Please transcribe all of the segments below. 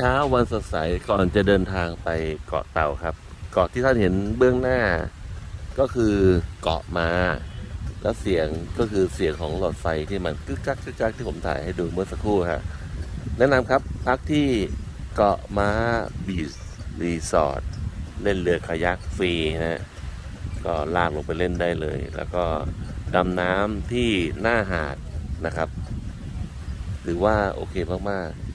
ช้าวันสดใสก่อนจะเดินทางไปเกาะเต่าครับ เกาะที่ท่านเห็นเบื้องหน้า ก็คือเกาะมา แล้วเสียงก็คือเสียงของหลอดไฟที่มันกึกกักกึกกักที่ผมถ่ายให้ดูเมื่อสักครู่ฮะแนะนำครับพักที่เกาะม้าบีชรีสอร์ทเล่นเรือคายักฟรีนะฮะก็ลากลงไปเล่นได้เลย แล้วก็ดำน้ำที่หน้าหาดนะครับ หรือว่าโอเคมาก ๆ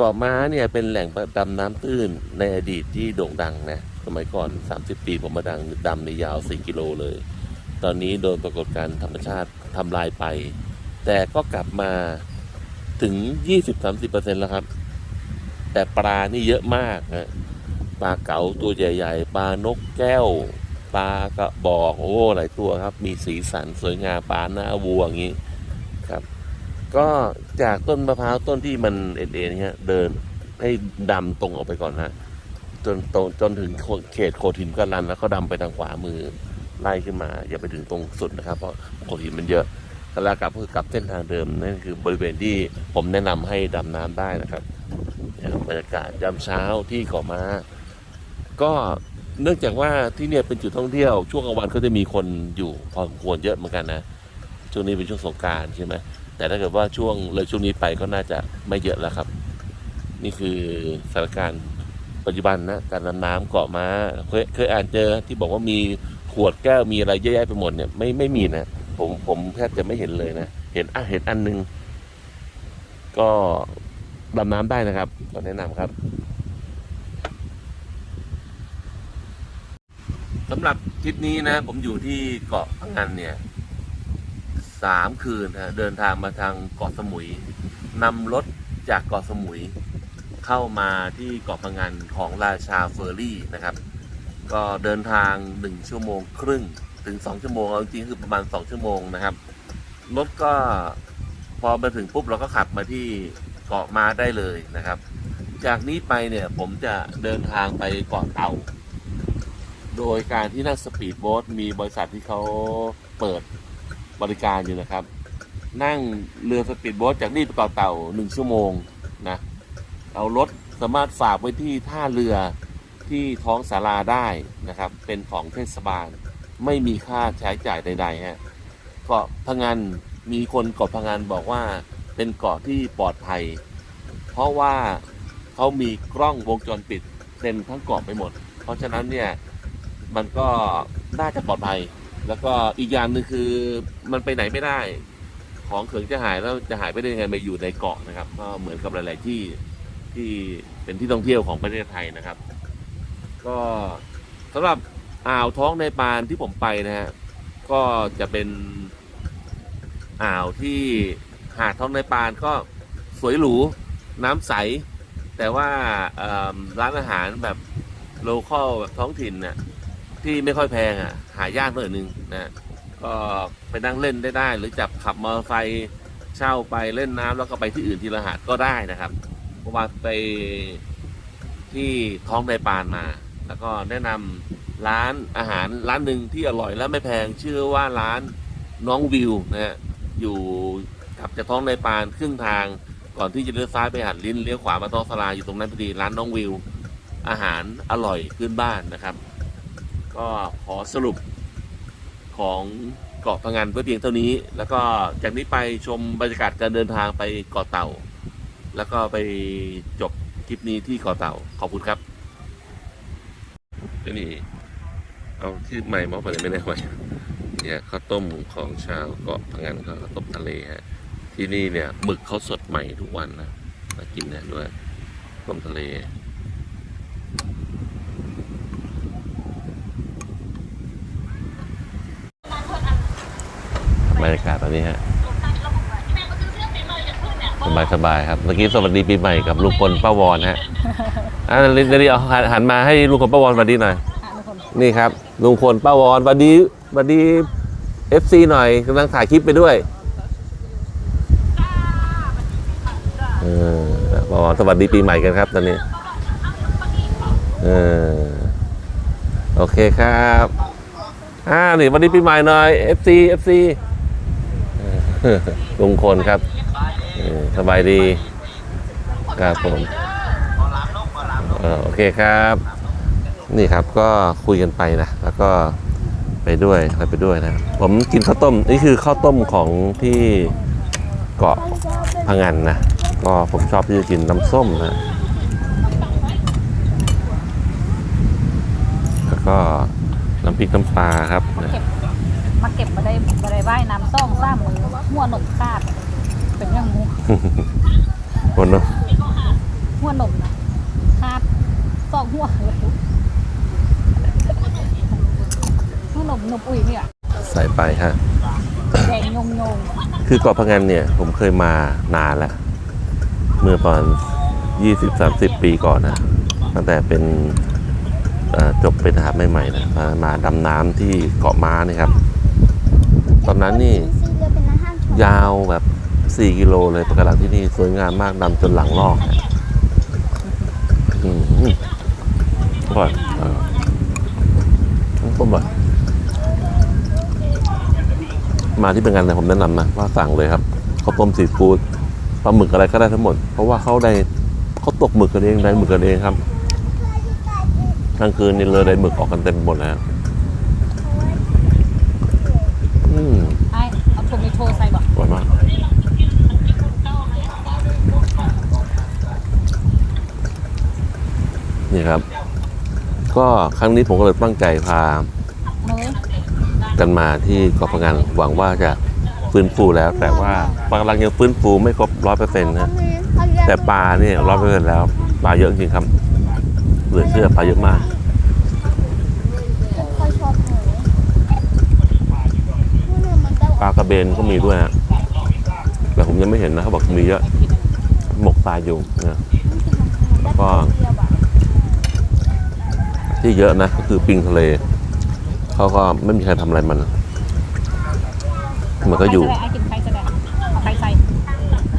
เกาะม้าเนี่ยเป็นแหล่งดำน้ำตื้นในอดีตที่โด่งดังนะสมัยก่อน 30 ปีผมมาดังดำในยาว 4 กิโลเลย ตอนนี้โดนปรากฏการธรรมชาติทำลายไป แต่ก็กลับมาถึง 20-30%แล้วครับ แต่ปลานี่เยอะมากนะปลาเก๋าตัวใหญ่ ๆ ปลานกแก้ว ปลากระบอกโอ้หลายตัวครับ มีสีสันสวยงามปลาหน้าวัวอย่างนี้ ก็จากต้นมะพร้าวต้นที่มันเอ็นๆเนี่ยเดินให้ดำตรงออกไปก่อนฮะจนตรงจนถึงเขตโขดหินกันลันแล้วก็ดำไปทางขวามือไล่ขึ้นมา อย่าไปถึงตรงสุดนะครับ เพราะโขดหินมันเยอะแล้วกลับก็คือกลับเส้นทางเดิมนั่นคือบริเวณที่ผมแนะนำให้ดำน้ำได้นะครับบรรยากาศยามเช้าที่เกาะม้า ก็เนื่องจากว่าที่เนี่ยเป็นจุดท่องเที่ยว ช่วงกลางวันก็จะมีคนอยู่พอสมควรเยอะเหมือนกันนะช่วงนี้เป็นช่วงสงการใช่ไหม แต่ถ้าเกิดว่าช่วงเลยช่วงนี้ไปก็น่าจะไม่เยอะแล้วครับ นี่คือสถานการณ์ปัจจุบันนะการดำน้ำเกาะม้าเคยเคยอ่านเจอที่บอกว่ามีขวดแก้วมีอะไรเยอะแยะไปหมดเนี่ยไม่ไม่มีนะผมผมแทบจะไม่เห็นเลยนะ เห็นอะเห็นอันหนึง ก็ดำน้ำได้นะครับก็แนะนำครับสำหรับทริปนี้นะ ผมอยู่ที่เกาะพังงานเนี่ย สามคืนนะเดินทางมาทางเกาะสมุยนำรถจากเกาะสมุย เข้ามาที่เกาะพังงานของราชาเฟอร์รี่นะครับ ก็เดินทาง1ชั่วโมงครึ่งถึง2ชั่วโมงเอาจริงๆคือประมาณ2ชั่วโมงนะครับรถก็พอมาถึงปุ๊บเราก็ขับมาที่เกาะมาได้เลยนะครับ จากนี้ไปเนี่ยผมจะเดินทางไปเกาะเต่า โดยการที่นั่งสปีดโบ๊ทมีบริษัทที่เขาเปิด บริการอยู่นะครับ นั่งเรือสปีดโบ๊ทจากนี่ไปเกาะเต่า1ชั่วโมงนะเอารถสามารถฝากไว้ที่ท่าเรือที่ท้องศาลาได้นะครับ เป็นของเทศบาล ไม่มีค่าใช้จ่ายใดๆฮะเกาะพังงานมีคนเกาะพังงานบอกว่าเป็นเกาะที่ปลอดภัย เพราะว่าเขามีกล้องวงจรปิดเต็มทั้งเกาะไปหมด เพราะฉะนั้นเนี่ยมันก็น่าจะปลอดภัย แล้วก็อีกอย่างหนึ่งคือมันไปไหนไม่ได้ ของเขิงจะหายแล้วจะหายไปได้ยังไงมาอยู่ในเกาะนะครับ ก็เหมือนกับหลาย ๆ ที่ที่เป็นที่ท่องเที่ยวของประเทศไทยนะครับ ก็สำหรับอ่าวท้องในปานที่ผมไปนะฮะก็จะเป็นอ่าวที่หาดท้องในปานก็สวยหรูน้ำใส แต่ว่าร้านอาหารแบบโลคอลแบบท้องถิ่นน่ะ ที่ไม่ค่อยแพงอะ หายากหน่อยนึงนะก็ไปนั่งเล่นได้ได้ หรือจับขับมอเตอร์ไซค์เช่าไปเล่นน้ำแล้วก็ไปที่อื่นที่ละหาดก็ได้นะครับเพราะว่าไปที่ท้องในปานมา แล้วก็แนะนำร้านอาหารร้านหนึ่งที่อร่อยและไม่แพงชื่อว่าร้านน้องวิวนะฮะอยู่ขับจากท้องในปานครึ่งทางก่อนที่จะเลี้ยวซ้ายไปหันลิ้นเลี้ยวขวามาท้องสลาอยู่ตรงนั้นพอดีร้านน้องวิว อาหารอร่อยขึ้นบ้านนะครับ ก็ขอสรุปของเกาะพังงานไว้เพียงเท่านี้ แล้วก็จากนี้ไปชมบรรยากาศการเดินทางไปเกาะเต่า แล้วก็ไปจบคลิปนี้ที่เกาะเต่า ขอบคุณครับนี่เอาที่ใหม่มาไปเลยไม่ได้ไหมเนี่ยข้าวต้มของชาวเกาะพังงานขาข้าวต้มทะเลฮะที่นี่เนี่ยหมึกเขาสดใหม่ทุกวันนะมากินเนี่ยด้วยต้มทะเล บรรยากาศตอนนี้ฮะสบายสบายๆครับ เมื่อกี้สวัสดีปีใหม่กับลุงพลป้าวอนฮะอ่าเดี๋ยวเอาหันหันมาให้ลุงพลป้าวอนสวัสดีหน่อย นี่ครับลุงพลป้าวอนสวัสดีสวัสดีเอฟซีหน่อยกำลังถ่ายคลิปไปด้วยเออป้าวอนสวัสดีปีใหม่กันครับ ตอนนี้เออโอเคครับอ่านี่สวัสดีปีใหม่หน่อย FC FC เออ ลุงพลครับสบายดีครับผมโอเคครับ นี่ครับก็คุยกันไปนะ แล้วก็ไปด้วยอะไรไปด้วยนะผมกินข้าวต้ม นี่คือข้าวต้มของที่เกาะพังงันนะ ก็ผมชอบที่จะกินน้ำส้มนะแล้วก็น้ำพริกน้ำปลาครับนะเก็บ มาเก็บมาได้มาได้ว่ายน้ำซ่องซ่ามือหัวหนมคาด เป็นยังงูคนเนาะหัวหนมนะคาดซองหัวเลยหัวหนมหนมอุ้ยเนี่ยใส่ไปฮะแดงยงยงคือเกาะพังงันเนี่ย ผมเคยมานานแล้ว เมื่อประมาณยี่สิบสามสิบปีก่อนนะตั้งแต่เป็นเอ่อจบเป็นทหารใหม่ๆนะมามาดำน้ำที่เกาะม้านี่ครับ ตอนนั้นนี่ยาวแบบ 4 กิโลเลยปะการังที่นี่สวยงามมากดำจนหลังลอกนะอืมอร่อยเออต้มอร่อยมาที่เป็นงานเนี่ยผมแนะนำนะว่าสั่งเลยครับข้าวต้มซีฟู้ดปลาหมึกอะไรก็ได้ทั้งหมด เพราะว่าเขาได้เขาตกหมึกกันเองได้หมึกกันเองครับกลางคืนนี่เลยได้หมึกออกกันเต็มหมดแล้วอืม ไอ้เอาโทมิโทใส่บอก อร่อยมาก นี่ครับ ก็ครั้งนี้ผมก็เลยตั้งใจพากันมาที่เกาะพะงันหวังว่าจะฟื้นฟูแล้ว แต่ว่าปลากำลังยังฟื้นฟูไม่ครบร้อยเปอร์เซ็นต์นะแต่ปลาเนี่ยร้อยเปอร์เซ็นต์แล้วปลาเยอะจริงครับเหลือเชื่อปลาเยอะมากปลากระเบนก็มีด้วยนะแต่ผมยังไม่เห็นนะเขาบอกมีเยอะหมกทรายอยู่นะแล้วก็ ที่เยอะนะก็คือปิงทะเลเขาก็ไม่มีใครทำอะไรมัน มันก็อยู่ไอ้กินไข่แสดงเอาไข่ใส่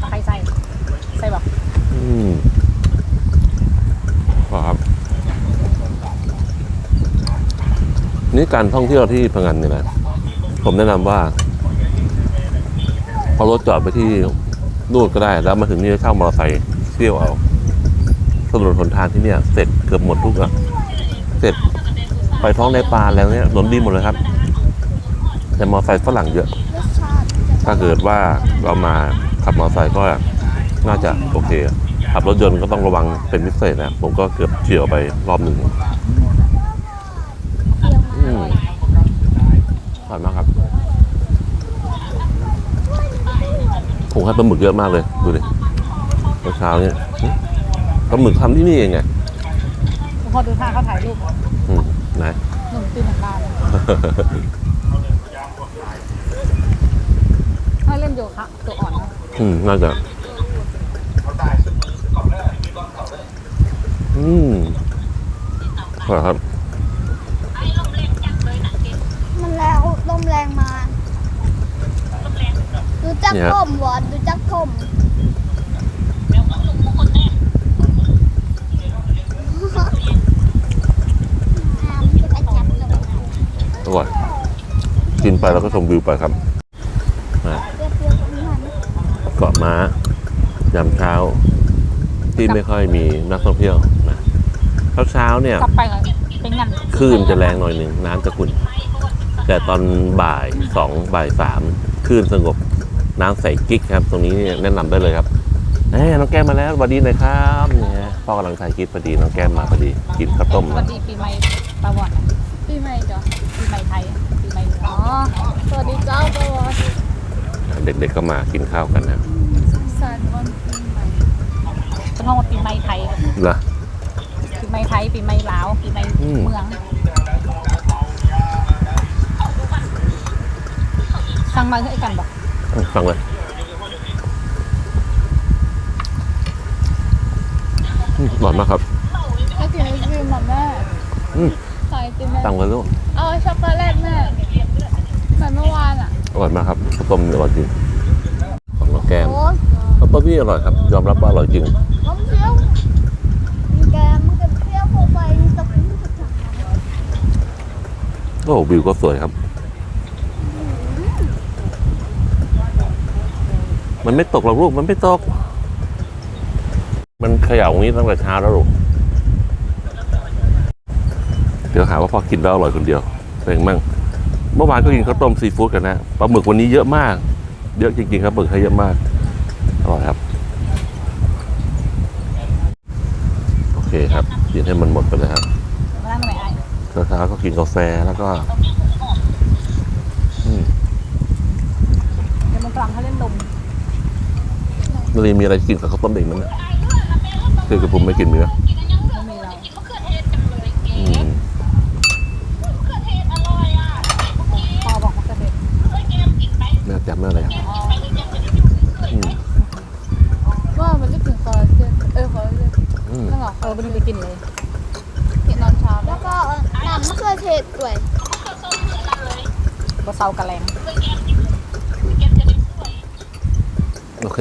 เอาไข่ใส่ใส่บอกอืมครับนี่การท่องเที่ยวที่พังงานเนี่ยนะผมแนะนำว่าพอรถจอดไปที่นู่นก็ได้ แล้วมาถึงนี่เช่ามอเตอร์ไซค์เที่ยวเอาถนนหนทางที่เนี่ย เสร็จเกือบหมดทุกอะ เสร็จไปท้องในปลาแล้วเนี่ยถนนดีหมดเลยครับแต่มอไซค์ฝรั่งเยอะ ถ้าเกิดว่าเรามาขับมอไซค์ก็น่าจะโอเคขับรถยนต์ก็ต้องระวังเป็นพิเศษนะผมก็เกือบเฉียวไปรอบหนึ่งอร่อยมากครับผมให้ปลาหมึกเยอะมากเลย ดูดิเมื่อเช้าเนี่ยปลาหมึกทำที่นี่เองไง อดูท่าเขาถ่ายรูปอืมไหนหนุ่มตีนหนังบานให้เล่นโยคะตัวอ่อนนะอืมน่าจะอืมอร่อยครับ มันแล้วลมแรงมา ดูจักเนี่ยท่มวอนดูจักท่มอ่ามันจะไปจับเลย อ ร่อย กินไปแล้วก็ชมวิวไปครับนะเปรี้ยวๆตรงนี้มันเกาะม้ายามเช้า ที่ไม่ค่อยมีนักท่องเที่ยวนะเช้าเช้าๆเนี่ยกลับไปก็เป็นงันคลื่นจะแรงหน่อยหนึ่งน้ำจะขุ่นแต่ตอนบ่ายสองบ่ายสามคลื่นสงบน้ำใสกิ๊กครับ ตรงนี้เนี่ยแนะนำได้เลยครับเอ้ยน้องแก้มมาแล้วสวัสดีหน่อยครับเนี่ยพ่อกำลังถ่ายคลิปพอดีน้องแก้มมาพอดีกินข้าวต้มสวันะสดีปีใหม่ตะวันปีใหม่จ้ะ ปีใหม่ไทยปีใหม่เหนืออ๋อสวัสดีเจ้าปวอนเด็กๆก็มากินข้าวกันนะสันวันปีใหม่เป็นห้องว่าปีใหม่ไทยเหรอปีใหม่ไทยปีใหม่ลาวปีใหม่อืมเมืองสั่งมาให้กันบอกฟังเลยอืมอร่อยมากครับถ้ากินไอศครีมแบบแม่อืม ใส่ไอติมแม่ตังเลยลูกเอาช็อกโกแลตแม่เหมือนเมื่อวานอะอร่อยมากครับข้าวต้มอร่อยจริงของน้องแก้มโอ้ข้าวต้มนี่อร่อยครับ ยอมรับว่าอร่อยจริงน้ำเปรี้ยวมีแกงมันก็เปรี้ยวพอไปตะกุ่มตะกุ่มโอ้วิวก็สวยครับ มันไม่ตกหรอกลูกมันไม่ตก มันเขย่าอย่างนี้ตั้งแต่เช้าแล้วลูกเดี๋ยวหาว่าพ่อกินแล้วอร่อยคนเดียวเป็นไงมั่งเมื่อวานก็กินข้าวต้มซีฟู้ดกันนะปลาหมึกวันนี้เยอะมาก เยอะจริงๆครับหมึกให้เยอะมากอร่อยครับโอเคครับกินให้มันหมดไปเลยครับมานั่งตรงไหนไอ้เช้าๆก็กินกาแฟแล้วก็อืมเดี๋ยวมันกลางเขาเล่นนมนาลีมีอะไรกินกับข้าวต้มเด็กมั้ยเนี่ยคือกระผมไม่กินมีไหม ไม่มีเรา อืม พอบอกมะเขือเทศ แม่จำไม่อะไรอะอืม ว่ามันจะถึงคอลลาเจนเออคอลลาเจน อืม นั่นเหรอ เออไปดูไปกินเลย กินตอนเช้าแล้วก็น้ำมะเขือเทศด้วย บะ เซากระแลงโอเค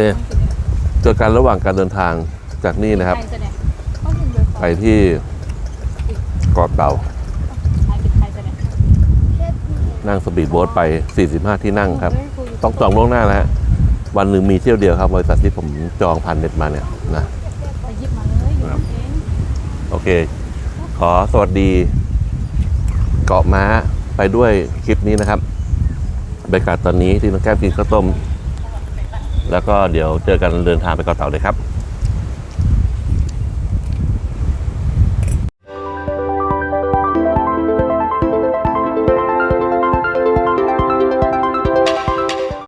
เจอกันระหว่างการเดินทางจากนี่นะครับไอ้จะเนี่ยก็กินเลยไปที่เกาะเต่าไอ้กินไทยจะเนี่ยเทศนั่งสปีดโบ๊ทไป 45 ที่นั่งครับ ต้องจองล่วงหน้านะฮะ วันหนึ่งมีเที่ยวเดียวครับ บริษัทที่ผมจองผ่านเน็ตมาเนี่ยนะไปหยิบมาเลยอยู่เองโอเค ขอสวัสดี เกาะม้าไปด้วยคลิปนี้นะครับ บรรยากาศตอนนี้ที่น้องแก้มกินข้าวต้ม แล้วก็เดี๋ยวเจอกันเดินทางไปเกาะเต่าเลยครับ